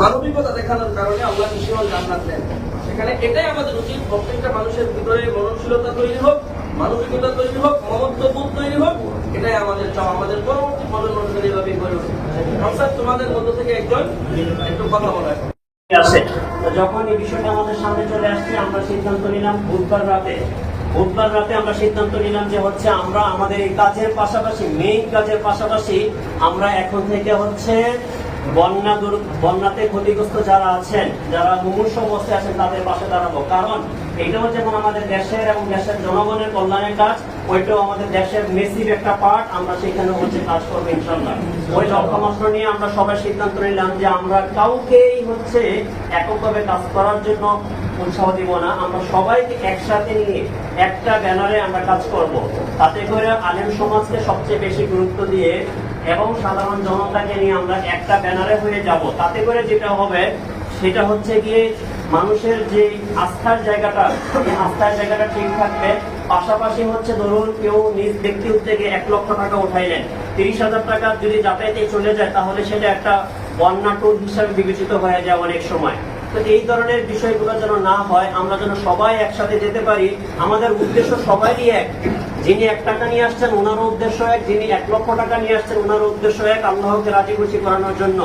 মানবিকতা দেখানোর কারণে আল্লাহ কৃষিমান জান্নাত দেন। সেখানে এটাই আমাদের উচিত, প্রত্যেকটা মানুষের ভিতরে মননশীলতা তৈরি হোক, মানবিকতা তৈরি হোক, মমত্ববোধ তৈরি হোক, এটাই আমাদের চাও আমাদের পরবর্তী প্রজন্মের এইভাবে গড়ে ওঠে নমস্কার, তোমাদের মধ্য থেকে একজন একটু কথা বলা যখন এই বিষয়টা আমাদের সামনে চলে আসছে, আমরা সিদ্ধান্ত নিলাম বুধবার রাতে। বুধবার রাতে আমরা সিদ্ধান্ত নিলাম যে হচ্ছে আমরা আমাদের এই কাজের পাশাপাশি মেইন কাজের পাশাপাশি আমরা এখন থেকে হচ্ছে বন্যা বন্যাতে ক্ষতিগ্রস্ত যারা আছেন, যারা মুমূর্ষ অবস্থায় আছেন, তাদের পাশে দাঁড়াবো। কারণ এটাও যেমন আমাদের দেশের এবং দেশের জনগণের কল্যাণের কাজ, ওইটাও আমাদের দেশের মেসিভ একটা পার্ট আমরা সেখানে হচ্ছে কাজ করব ইনশাল্লাহ ওই লক্ষ্যমাত্র নিয়ে আমরা সবাই সিদ্ধান্ত নিলাম যে আমরা কাউকেই হচ্ছে এককভাবে কাজ করার জন্য উৎসাহ দিব না। আমরা সবাইকে একসাথে নিয়ে একটা ব্যানারে আমরা কাজ করব। তাতে করে আলেম সমাজকে সবচেয়ে বেশি গুরুত্ব দিয়ে এবং সাধারণ জনতাকে নিয়ে আমরা একটা ব্যানারে হয়ে যাব। তাতে করে যেটা হবে, সেটা হচ্ছে গিয়ে মানুষের যে আস্থার জায়গাটা আস্থার জায়গাটা ঠিক থাকবে। পাশাপাশি হচ্ছে ধরুন, কেউ নিজ ব্যক্তি উদ্যোগে এক লক্ষ টাকা উঠাইলেন। তিরিশ হাজার টাকা যদি যাতায়াতে চলে যায়, তাহলে সেটা একটা বন্যা টোল হিসাবে বিবেচিত হয়ে যায় অনেক সময়। তো এই ধরনের বিষয়গুলো যেন না হয়, আমরা যেন সবাই একসাথে যেতে পারি, আমাদের উদ্দেশ্য সবারই এক। যিনি এক টাকা নিয়ে আসছেন, ওনারও উদ্দেশ্য এক। যিনি এক লক্ষ টাকা নিয়ে আসছেন, ওনারও উদ্দেশ্য এক, আল্লাহকে রাজি খুশি করানোর জন্য।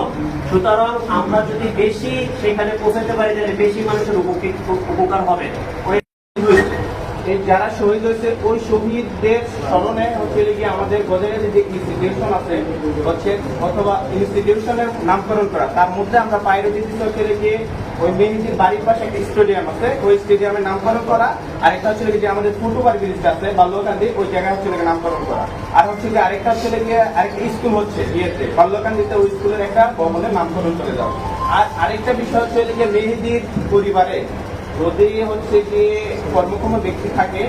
সুতরাং আমরা যদি বেশি সেখানে পৌঁছাতে পারি, তাহলে বেশি মানুষের উপকৃত উপকার হবে। ওই যারা শহীদ হয়েছে, ওই শহীদদের স্মরণে হচ্ছে গিয়ে আমাদের গজারে যে ইনস্টিটিউশন আছে, হচ্ছে অথবা ইনস্টিটিউশনের নামকরণ করা, তার মধ্যে আমরা দিতেছি হচ্ছে গিয়ে ওই মেহেদির বাড়ির পাশে একটা স্টেডিয়াম আছে, ওই স্টেডিয়ামের নামকরণ করা, আর একটা হচ্ছে যে আমাদের ফুটুবার ব্রিজটা আছে, বাল্যকান্দি, ওই জায়গায় হচ্ছে নামকরণ করা। আর হচ্ছে গিয়ে আরেকটা হচ্ছে গিয়ে আরেকটা স্কুল হচ্ছে ইয়েতে, বাল্যকান্দিতে ওই স্কুলের একটা ভবনের নামকরণ করে যাও আর আরেকটা বিষয় হচ্ছে গিয়ে মেহেদির পরিবারে যদি হচ্ছে যে কর্মক্ষম ব্যক্তি থাকে,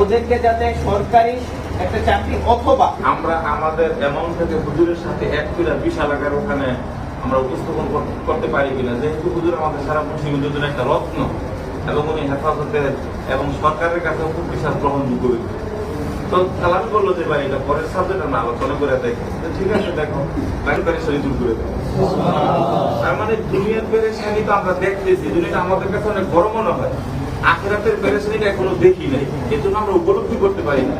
ওদেরকে যাতে সরকারি একটা চাকরি অথবা আমরা আমাদের অ্যামাউন্ট থেকে হুজুরের সাথে এক কিলা বিশাল আকার ওখানে আমরা উপস্থাপন করতে পারি কিনা, যেহেতু হুজুর আমাদের সারা পশ্চিম জন্য একটা রত্ন এবং উনি হেফাজতের এবং সরকারের কাছে খুব বিশাল গ্রহণযোগ্য ব্যক্তি। তো বলল যে ভাই, এটা পরের সাবজেক্ট আলোচনা করে ঠিক আছে, দেখো বাইরে পেরেশানি দূর করে তার মানে দুনিয়ার পেরেশানি তো আমরা দেখতেছি আমাদের কাছে অনেক বড় মনে হয়। আখেরাতের পেরেশানিটা এখনও দেখি নাই আমরা উপলব্ধি করতে পারি না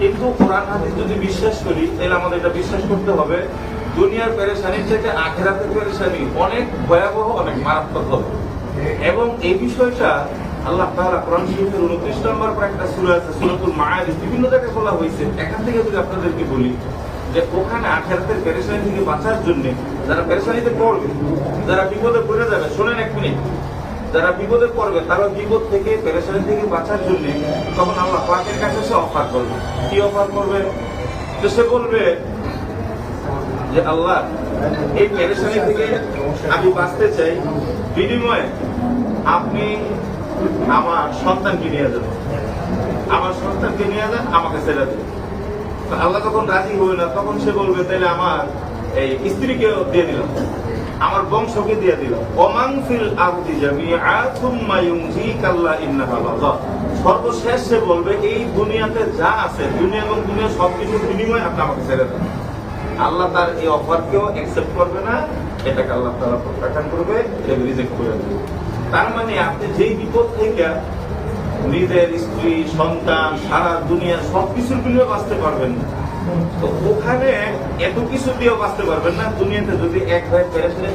কিন্তু কোরআন হাদিস যদি বিশ্বাস করি, তাহলে আমাদের এটা বিশ্বাস করতে হবে, দুনিয়ার পেরেশানির থেকে আখেরাতের পেরেশানি অনেক ভয়াবহ, অনেক মারাত্মক হবে। এবং এই বিষয়টা আল্লাহ তাআলা কোরআন শরীফের 29 নম্বর পর একটা সূরা আছে, সূরাতুল মাআরিজ বিভিন্ন জায়গায় বলা হয়েছে, এখান থেকে যদি আপনাদেরকে বলি যে ওখানে আখেরাতের পেরেশানি থেকে বাঁচার জন্য যারা পেরেশানিতে পড়বে, যারা বিপদে পড়ে যাবে, শোনেন এক মিনিট, যারা বিপদে পড়বে, তারা বিপদ থেকে, পেরেশানি থেকে বাঁচার জন্য তখন আল্লাহ পাকের কাছে সে অফার করবে। কি অফার করবে? তো সে বলবে যে, আল্লাহ, এই পেরেশানি থেকে আমি বাঁচতে চাই। বিনিময়ে আপনি আমার সন্তানকে নিয়ে যান। আমার সন্তানকে নিয়ে যান, আমাকে ছেড়ে দেন। আল্লাহ তখন রাজি হবে না, তখন সে বলবে তাহলে আমার এই স্ত্রীকেও দিয়ে দিলাম। আমার বংশকে দিয়ে দিলাম। ওমাং ফিল আরদি জামিআ থুম্মা ইউনজিকাল্লাহ ইন্নাহু আল্লাহ সর্বশেষ সে বলবে, এই দুনিয়াতে যা আছে, দুনিয়া এবং দুনিয়া সবকিছুর বিনিময়ে আপনি আমাকে ছেড়ে দেন। আল্লাহ তার এই অফারকেও অ্যাকসেপ্ট করবে না। এটাকে আল্লাহ তারা প্রত্যাখ্যান করবে এটাকে রিজেক্ট করে দেবে। তার মানে আপনি যেই বিপদ থেকে নিজের স্ত্রী, সন্তান, সারা দুনিয়া সবকিছুর বিনিময়ে বাঁচতে পারবেন তো ওখানে এত কিছু দিয়েও বাঁচতে পারবেন না। দুনিয়াতে যদি এক ভাই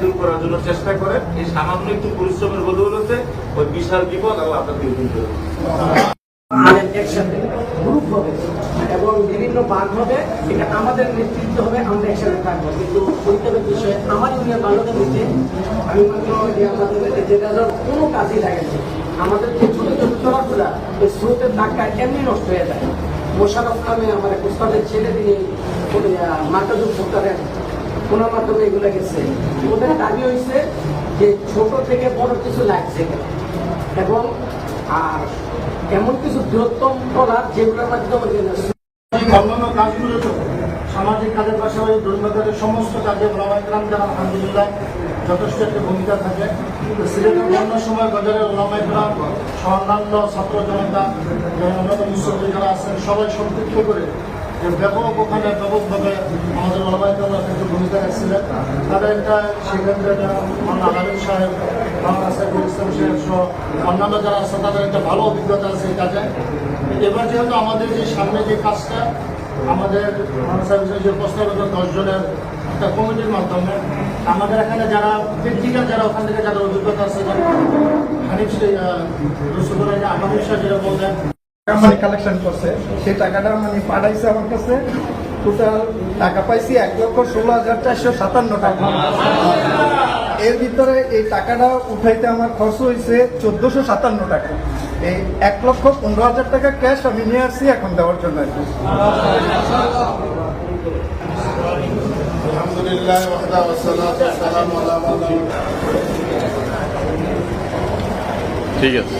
দূর করার জন্য চেষ্টা করেন এই সামান্য একটু পরিশ্রমের বদৌলতে ওই বিশাল বিপদ আল্লাহ দেবে। আমাদের একসাথে গ্রুপ হবে এবং ভাগ হবে, এটা আমাদের নেতৃত্ব হবে, আমরা একসাথে থাকব কিন্তু বিষয়ে আমার ইউনিয়ন আমি কোনো কাজই আমাদের যে ছোট স্রোতের ধাক্কা এমনি নষ্ট হয়ে যায়। মোশারফ আমার ছেলে, তিনি মাধ্যমে এগুলো গেছে। ওদের দাবি হয়েছে যে ছোট থেকে বড় কিছু লাগছে এবং, আর এমন কিছু বৃহত্তম কলা যেগুলোর মাধ্যমে অন্যান্য কাজগুলো তো সামাজিক কাজের পাশাপাশি ধর্মীয় কাজের সমস্ত কাজে ওলামাইকরাম যারা, আলহামদুলিল্লাহ, যথেষ্ট একটা ভূমিকা থাকে। সিলেটের বন্যার সময় বাজারের ওলামাইকরাম অন্যান্য ছাত্র জনতা অন্যান্য মুসলিম যারা আছেন, সবাই সম্পৃক্ত করে ব্যাপক ওখানে, ব্যাপকভাবে আমাদের ওলামাইকামরা কিন্তু ভূমিকা রাখছিলেন। তাদের একটা সেক্ষেত্রে আলামিন সাহেব মাওলানা সাইফুল ইসলাম সাহেব সহ অন্যান্য যারা আছে, তাদের একটা ভালো অভিজ্ঞতা আছে কাজে এবার যেহেতু আমাদের যে সামনে যে কাজটা, আমাদের যে প্রস্তাবিত দশ জনের একটা কমিটির মাধ্যমে আমাদের এখানে যারা ব্যক্তিগত যারা ওখান থেকে যারা অভিজ্ঞতা আছে মানে কালেকশন করছে। সেই টাকাটা মানে পাঠাইছে আমার কাছে। টোটাল টাকা এক ষোলো হাজার চারশো সাতান্ন টাকা। এর ভিতরে এই টাকাটা উঠাইতে আমার খরচ হয়েছে চোদ্দশো সাতান্ন টাকা। এই এক লক্ষ পনেরো হাজার টাকা ক্যাশ আমি নিয়ে আসছি এখন দেওয়ার জন্য আর কি। আলহামদুলিল্লাহ ঠিক আছে।